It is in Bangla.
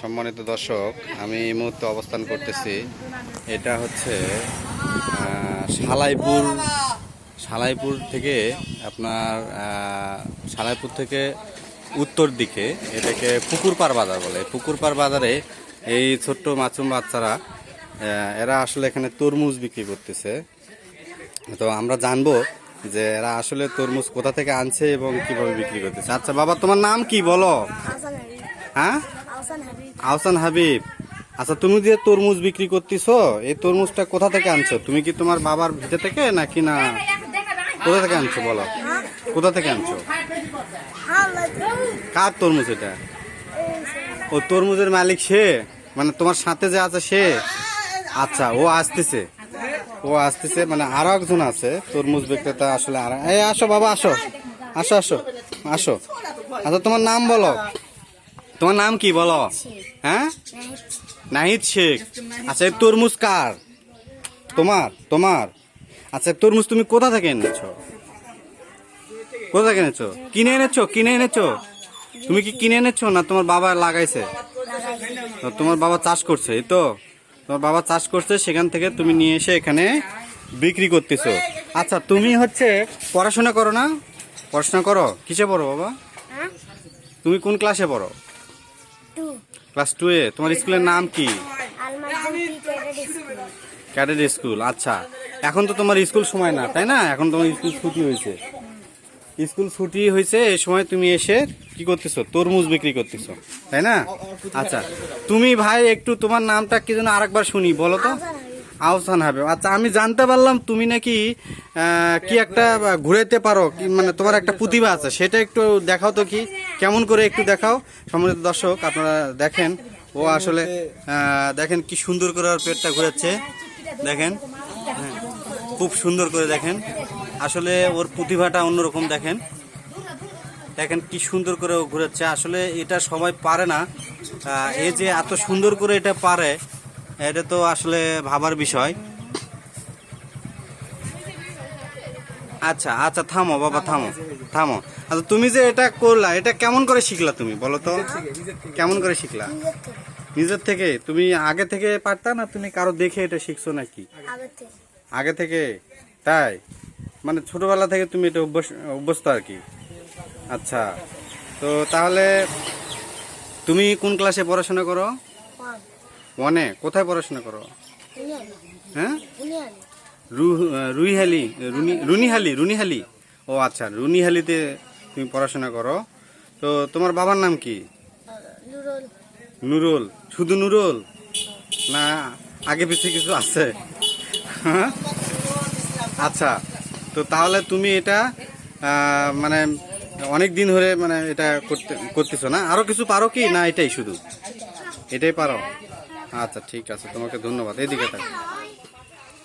সম্মানিত দর্শক, আমি এই মুহূর্তে অবস্থান করতেছি। এটা হচ্ছে সালাইপুর সালাইপুর থেকে আপনার সালাইপুর থেকে উত্তর দিকে, এটাকে পুকুরপাড় বাজার বলে। পুকুরপাড় বাজারে এই ছোট্ট মাছুম বাচ্চারা এরা আসলে এখানে তরমুজ বিক্রি করতেছে। তো আমরা জানব যে এরা আসলে তরমুজ কোথা থেকে আনছে এবং কীভাবে বিক্রি করতেছে। আচ্ছা বাবা, তোমার নাম কি বলো? হ্যাঁ? আহসান হাবিব। আচ্ছা তুমি যে তরমুজ বিক্রি করতেছো এই তরমুজটা কোথা থেকে আনছো? তুমি কি তোমার বাবার ভিটে থেকে নাকি না কোথা থেকে আনছো বলো? কোথা থেকে আনছো? হ্যাঁ কার তরমুজ এটা? ও তরমুজের মালিক সে? মানে তোমার সাথে যে আছে সে? আচ্ছা ও আসতেছে। ও আসতেছে মানে আরও একজন আছে তরমুজ বিক্রেতা আসলে আর এই আসো বাবা আসো। আসো আসো আসো। আচ্ছা তোমার নাম বলো। তোমার নাম কি বলো? হ্যাঁ? নাহিদ। শেখ। আচ্ছা এই তরমুজ কার? তোমার তোমার। আচ্ছা তরমুজ তুমি কোথা থেকে এনেছো? কোথা থেকে এনেছো? কিনে এনেছো? কিনে এনেছো? তুমি কি কিনে এনেছো না তোমার বাবা লাগাইছে? তোমার বাবা চাষ করছে এই তো? তোমার বাবা চাষ করছে সেখান থেকে তুমি নিয়ে এসে এখানে বিক্রি করতেছো। আচ্ছা তুমি হচ্ছে পড়াশোনা করো না? পড়াশোনা করো? কিসে পড়ো বাবা? হ্যাঁ? তুমি কোন ক্লাসে পড়ো? ক্লাস টু এ? তোমার স্কুলের নাম কি? Cadet school? আচ্ছা। এখন তো তোমার স্কুল সময় না তাই না? এখন তোমার স্কুল ছুটি হয়েছে। স্কুল ছুটি হয়েছে এই সময় তুমি এসে কি করতেছো? তরমুজ বিক্রি করতেছো তাই না? আচ্ছা। তুমি ভাই একটু তোমার নামটা কি যেন আরেকবার শুনি বলো তো। আহসান হবে আচ্ছা আমি জানতে পারলাম তুমি নাকি কি একটা ঘুরাইতে পারো মানে তোমার একটা প্রতিভা আছে সেটা একটু দেখাও তো কি কেমন করে একটু দেখাও। সম্মানিত দর্শক আপনারা দেখেন ও আসলে দেখেন কি সুন্দর করে ওর পেটটা ঘুরাচ্ছে। দেখেন হ্যাঁ, খুব সুন্দর করে দেখেন। আসলে ওর প্রতিভাটা অন্যরকম দেখেন। দেখেন কি সুন্দর করে ও ঘুরাচ্ছে। আসলে এটা সবাই পারে না। এই যে এত সুন্দর করে এটা পারে এটা তো আসলে ভাবার বিষয়। আচ্ছা আচ্ছা থামো বাবা থামো থামো। আচ্ছা তুমি যে এটা করলা এটা কেমন করে শিখলা তুমি বলো তো? কেমন করে শিখলা? নিজের থেকে। তুমি আগে থেকে পারতা না তুমি কারও দেখে এটা শিখছো নাকি? আগে থেকে। তাই? মানে ছোটবেলা থেকে তুমি এটা অভ্যাস অভ্যস্ত আর কি। আচ্ছা তো তাহলে তুমি কোন ক্লাসে পড়াশোনা করো? ওয়ান? কোথায় পড়াশোনা করো? হ্যাঁ? রুইহালি রুনি রুনিহালি রুনিহালি। ও আচ্ছা রুনিহালিতে তুমি পড়াশোনা করো। তো তোমার বাবার নাম কি? নুরুল। শুধু নুরুল? না আগে পিছিয়ে কিছু আছে? হ্যাঁ? আচ্ছা তো তাহলে তুমি এটা মানে অনেক দিন ধরে মানে এটা করতে করতেছো না? আরও কিছু পারো কি? না এটাই শুধু। এটাই পারো? আচ্ছা ঠিক আছে তোমাকে ধন্যবাদ। এদিকে থাক।